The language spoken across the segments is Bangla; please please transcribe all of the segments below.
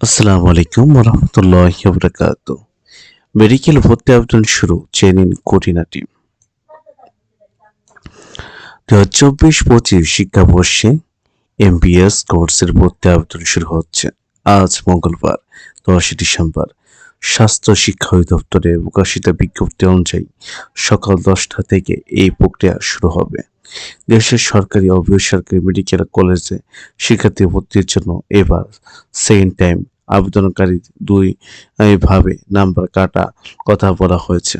আসসালামু আলাইকুম রহমতুল্লাহ বরকাত মেডিকেল ভর্তি আবেদন শুরু চেনিন কোটিনাটি দু হাজার চব্বিশ পঁচিশ শিক্ষাবর্ষে এমবিএস কোর্সের ভর্তি আবেদন শুরু হচ্ছে। আজ মঙ্গলবার, দশই ডিসেম্বর। স্বাস্থ্য শিক্ষা অধিদপ্তরে প্রকাশিত বিজ্ঞপ্তি অনুযায়ী সকাল দশটা থেকে এই প্রক্রিয়া শুরু হবে। দেশের সরকারি ও বেসরকারি মেডিকেল কলেজে শিক্ষার্থী ভর্তির জন্য এবার সেকেন্ড টাইম আবেদনকারী দুই ভাবে নাম্বার কাটা কথা বলা হয়েছে।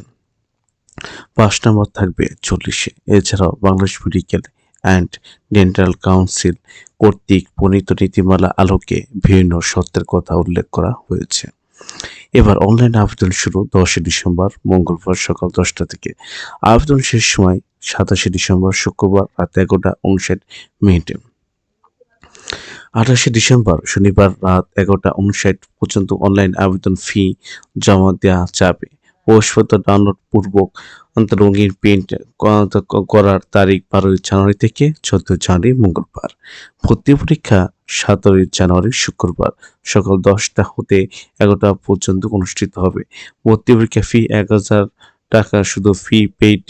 পাঁচ নম্বর থাকবে চল্লিশে। এছাড়াও Bangladesh medical and dental council কর্তৃক প্রণীত নীতিমালা আলোকে বিভিন্ন শর্তের কথা উল্লেখ করা হয়েছে। এবার অনলাইন আবেদন শুরু দশই ডিসেম্বর, মঙ্গলবার সকাল দশটা থেকে। আবেদন শেষ সময় সাতাশে ডিসেম্বর, শুক্রবার রাত এগারোটা উনষাট মিনিটে। আঠাশে ডিসেম্বর, শনিবার রাত এগারোটা উনষাট পর্যন্ত অনলাইন আবেদন ফি জমা দেওয়া যাবে। প্রবেশপত্র ডাউনলোড পূর্বক রঙিন প্রিন্ট করার তারিখ বারোই জানুয়ারি থেকে চোদ্দ জানুয়ারি মঙ্গলবার। ভর্তি পরীক্ষা সতেরোই জানুয়ারি শুক্রবার। সকাল দশটা হতে এগারোটা পর্যন্ত অনুষ্ঠিত হবে। ভর্তি পরীক্ষা ফি এক হাজার টাকা, শুধু ফি পেইড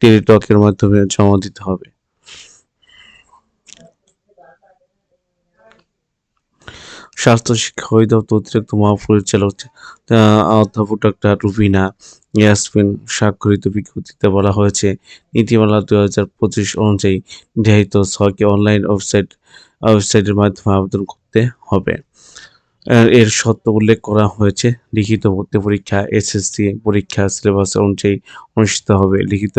টেলিটকের মাধ্যমে জমা দিতে হবে। স্বাস্থ্য শিক্ষা অধিদপ্তর অতিরিক্ত মহাপরিচালক অধ্যাপক ডাক্তার রুবিনা ইয়াসমিন স্বাক্ষরিত বিজ্ঞপ্তিতে বলা হয়েছে, নীতিমালা দুই হাজার পঁচিশ অনুযায়ী নির্ধারিত ছয়কে অনলাইন ওয়েবসাইট, ওয়েবসাইটের মাধ্যমে আবেদন করতে হবে। এর সত্য উল্লেখ করা হয়েছে, লিখিত ভর্তি পরীক্ষা, এসএসসি পরীক্ষা সিলেবাস অনুযায়ী অনুষ্ঠিত হবে। লিখিত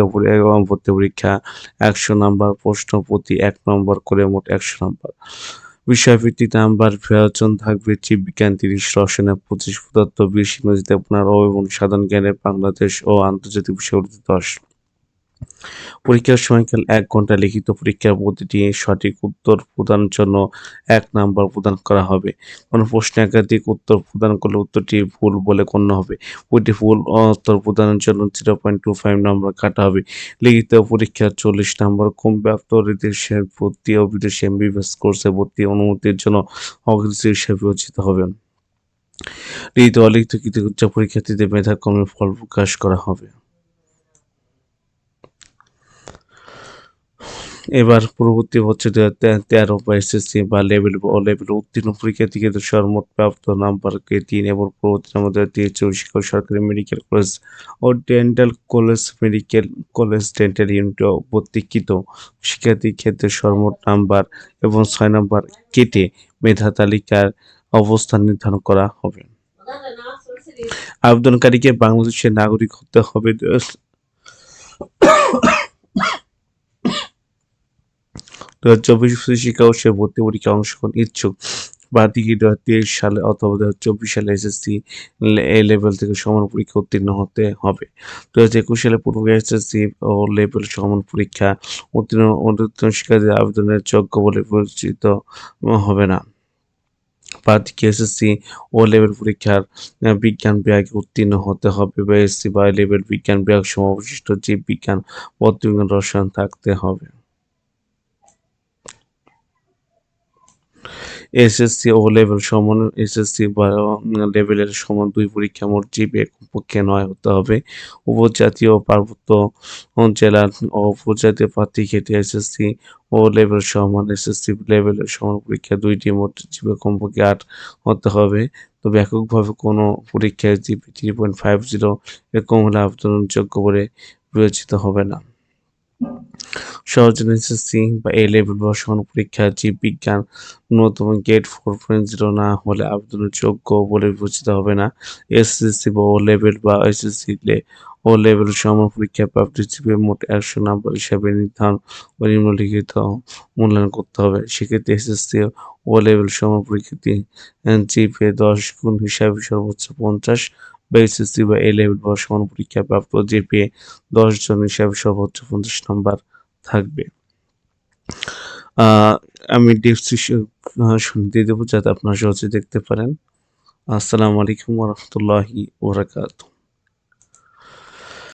ভর্তি পরীক্ষা একশো নম্বর প্রশ্ন প্রতি এক নম্বর করে মোট একশো নম্বর। বিষয়ভিত্তিক নাম্বার প্রয়োজন থাকবে জীববিজ্ঞান তিরিশ রসনে পঁচিশ পদার্থ বিশ ইংরেজিতে পনেরো এবং সাধারণ জ্ঞানে বাংলাদেশ ও আন্তর্জাতিক বিষয়গুলিতে দশ। পরীক্ষার সময়কাল এক ঘণ্টা লিখিত পরীক্ষার প্রতিটি সঠিক উত্তর প্রদানের জন্য এক নাম্বার প্রদান করা হবে। কোনো প্রশ্নে একাধিক উত্তর প্রদান করলে উত্তরটি ভুল বলে গণ্য হবে। প্রতিটি ভুল উত্তর প্রদানের জন্য জিরো পয়েন্ট টু ফাইভ নম্বর কাটা হবে। লিখিত পরীক্ষার চল্লিশ নম্বর কম বিদেশের ভর্তি ও বিদেশি এমবিবিএস কোর্সে ভর্তি অনুমতির জন্য অগ্রসর হিসেবে বিবেচিত হবে লিখিত অলিখিত কৃতজ্ঞতা পরীক্ষার্থীদের মেধাক্রমে ফল প্রকাশ করা হবে। এবার পরবর্তী হচ্ছে তেরো বা এসএসসি বা লেভেল ও লেভেল উত্তীর্ণ পরীক্ষার্থীদের সর্বমোট প্রাপ্ত নাম্বারকে তিন এবং পরবর্তী আমাদের দিয়েছে শিক্ষক সরকারি মেডিকেল কলেজ ও dental college medical college dental unit ভর্তিকৃত শিক্ষার্থীর ক্ষেত্রে সর্বমোট নাম্বার এবং ছয় নাম্বার কেটে মেধা তালিকার অবস্থান নির্ধারণ করা হবে। আবেদনকারীকে বাংলাদেশের নাগরিক হতে হবে। দু হাজার চব্বিশ শিক্ষাবর্ষে ভর্তি পরীক্ষায় অংশগ্রহণ ইচ্ছুক প্রার্থীকে দু হাজার তেইশ সালে অথবা দু হাজার চব্বিশ সালে এসএসসি এ লেভেল থেকে সমান পরীক্ষা উত্তীর্ণ হতে হবে। দু হাজার একুশ সালে পূর্ব এসএসসি ও লেভেল সমান পরীক্ষা উত্তীর্ণ উত্তীর্ণ শিক্ষার্থীদের আবেদনের যোগ্য বলে পরিচিত হবে না। প্রার্থীকে এসএসসি ও লেভেল পরীক্ষার বিজ্ঞান বিভাগে উত্তীর্ণ হতে হবে। বা এসসি বা লেভেল বিজ্ঞান বিভাগ সমাবিষ্ট জীব বিজ্ঞান পদার্থবিজ্ঞান রসায়ন থাকতে হবে। এসএসসি ও লেভেল সমান, এসএসসি বা লেভেলের সমান দুই পরীক্ষা মোট জিপিএ কমপক্ষে নয় হতে হবে। উপজাতীয় পার্বত্য জেলার ও উপজাতীয় প্রার্থী ক্ষেত্রে এসএসসি ও লেভেল সমান, এসএসসি লেভেলের সমান পরীক্ষা দুইটি মোট জিপিএ কমপক্ষে আট হতে হবে। তবে এককভাবে কোনো পরীক্ষায় GP three point five zero এরকম হলে আবেদনযোগ্য বলে বিবেচিত হবে না। সহজনে এসএসসি বা এ লেভেল বা সমান পরীক্ষা জীববিজ্ঞান ন্যূনতম গেট ফোর পয়েন্ট জিরো না হলে আবেদনের যোগ্য বলে বিবেচিত হবে না। এসএসসি বা ও লেভেল বা এসএসসি ও লেভেল সমান পরীক্ষা প্রাপ্তি জিপে মোট একশো নাম্বার হিসাবে নির্ধারণ ও নিম্নলিখিত মূল্যায়ন করতে হবে। সেক্ষেত্রে এসএসসি ও লেভেল সমান পরীক্ষাটি জিপে দশ গুণ হিসাবে সর্বোচ্চ পঞ্চাশ বা বা এ লেভেল বা সমান পরীক্ষা প্রাপ্ত জিপিএ দশ জন হিসাবে সর্বোচ্চ পঞ্চাশ নম্বর থাকবে। আমি ডিসক্রিপশন দিয়ে দেবো যাতে আপনারা সহজে দেখতে পারেন। আসসালামু আলাইকুম রহমতুল্লাহি ওবরাকাতুহ